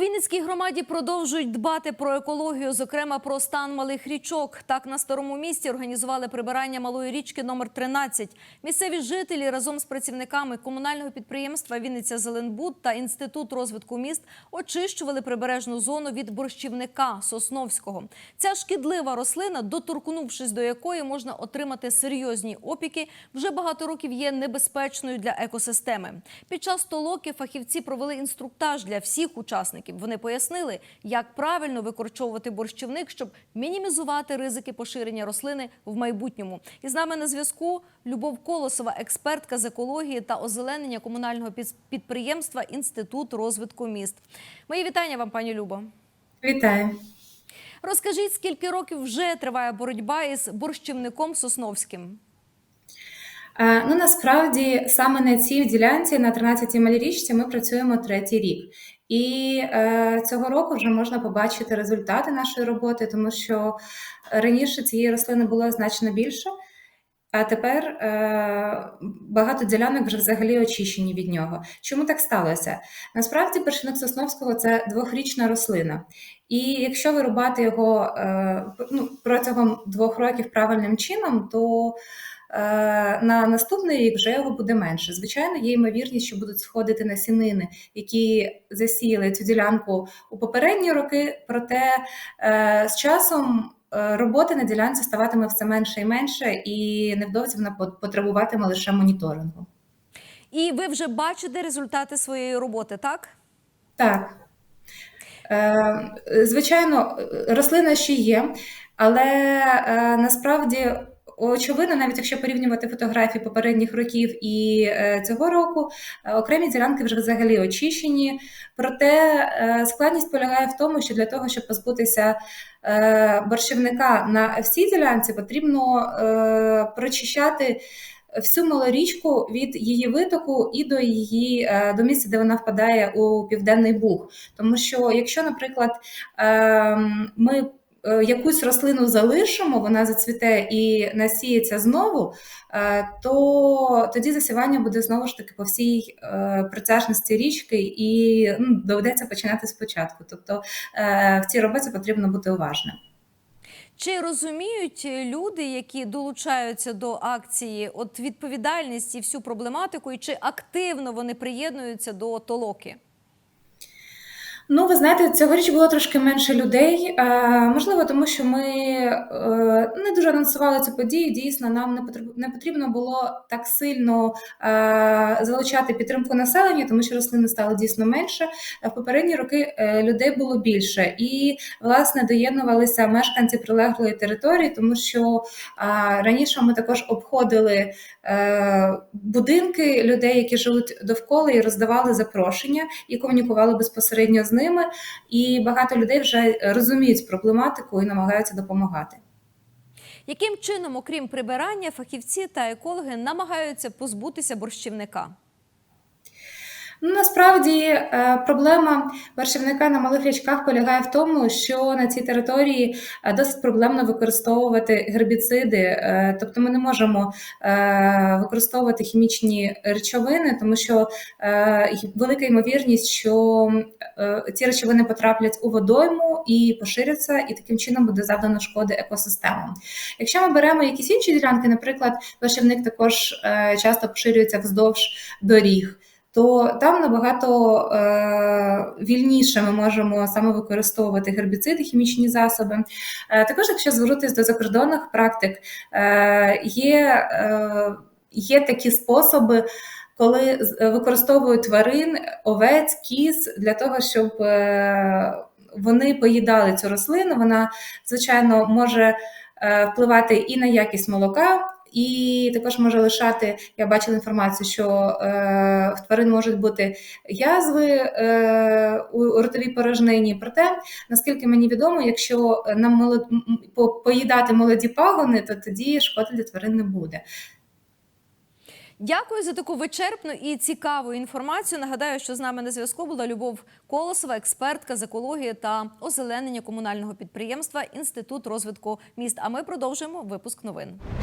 Вінницькій громаді продовжують дбати про екологію, зокрема про стан малих річок. Так на старому місті організували прибирання малої річки номер 13. Місцеві жителі разом з працівниками комунального підприємства Вінниця Зеленбуд та інститут розвитку міст очищували прибережну зону від борщівника Сосновського. Ця шкідлива рослина, доторкнувшись до якої можна отримати серйозні опіки, вже багато років є небезпечною для екосистеми. Під час толоки фахівці провели інструктаж для всіх учасників. Вони пояснили, як правильно викорчовувати борщівник, щоб мінімізувати ризики поширення рослини в майбутньому. І з нами на зв'язку Любов Колосова, експертка з екології та озеленення комунального підприємства Інститут розвитку міст. Мої вітання вам, пані Любо. Вітаю. Розкажіть, скільки років вже триває боротьба із борщівником Сосновським? Е, Ну насправді саме на цій ділянці на 13-й малірічці ми працюємо третій рік. І е, цього року вже можна побачити результати нашої роботи, тому що раніше цієї рослини було значно більше, а тепер е, багато ділянок вже взагалі очищені від нього. Чому так сталося? Насправді першиник Сосновського це двохрічна рослина. І якщо вирубати його е, ну, протягом двох років правильним чином, то на наступний рік вже його буде менше. Звичайно, є ймовірність, що будуть сходити насінини, які засіяли цю ділянку у попередні роки. Проте е, з часом е, роботи на ділянці ставатиме все менше і менше, і невдовзі вона потребуватиме лише моніторингу. І ви вже бачите результати своєї роботи, так? Так. Е, Звичайно, рослина ще є, але е, насправді очевидно, навіть якщо порівнювати фотографії попередніх років і е, цього року, е, окремі ділянки вже взагалі очищені. Проте е, складність полягає в тому, що для того, щоб позбутися борщівника на всій ділянці, потрібно прочищати всю малорічку від її витоку і до її до місця, де вона впадає у південний буг. Тому що, якщо, наприклад, ем, ми якусь рослину залишимо, вона зацвіте і насіється знову, е, то тоді засівання буде знову ж таки по всій е, притяжності річки, і ну, доведеться починати спочатку. Тобто е, в цій роботі потрібно бути уважним. Чи розуміють люди, які долучаються до акції, от відповідальність і всю проблематику, і чи активно вони приєднуються до толоки? Ну, ви знаєте, цьогоріч було трошки менше людей. Е, можливо, тому що ми е, не дуже анонсували цю подію. Дійсно, нам не потрібно, було так сильно е, залучати підтримку населення, тому що рослини стало дійсно менше. В попередні роки людей було більше, і власне доєднувалися мешканці прилеглої території, тому що раніше ми також обходили будинки людей, які живуть довкола, і роздавали запрошення і комунікували безпосередньо з ними. І багато людей вже розуміють проблематику і намагаються допомагати. Яким чином, окрім прибирання, фахівці та екологи намагаються позбутися борщівника? Ну, насправді е, проблема борщівника на малих річках полягає в тому, що на цій території е, досить проблемно використовувати гербіциди, Е, тобто ми не можемо використовувати хімічні речовини, тому що велика ймовірність, що ці речовини потраплять у водойму і поширяться, і таким чином буде завдано шкоди екосистемам. Якщо ми беремо якісь інші ділянки, наприклад, борщівник також часто поширюється вздовж доріг то там набагато е, вільніше ми можемо саме використовувати гербіциди, хімічні засоби. Е, також, якщо звернутися до закордонних практик, е, є, е, є такі способи. Коли використовують тварин, овець, кіз для того, щоб е, вони поїдали цю рослину, вона звичайно може е, впливати і на якість молока, і також може лишати. Я бачила інформацію, що е, в тварин можуть бути язви е, у ротовій порожнині. Проте, наскільки мені відомо, якщо нам молод... поїдати молоді пагони, то тоді шкоди для тварин не буде. Дякую за таку вичерпну і цікаву інформацію. Нагадаю, що з нами на зв'язку була Любов Колосова, експертка з екології та озеленення комунального підприємства Інститут розвитку міст. А ми продовжуємо випуск новин.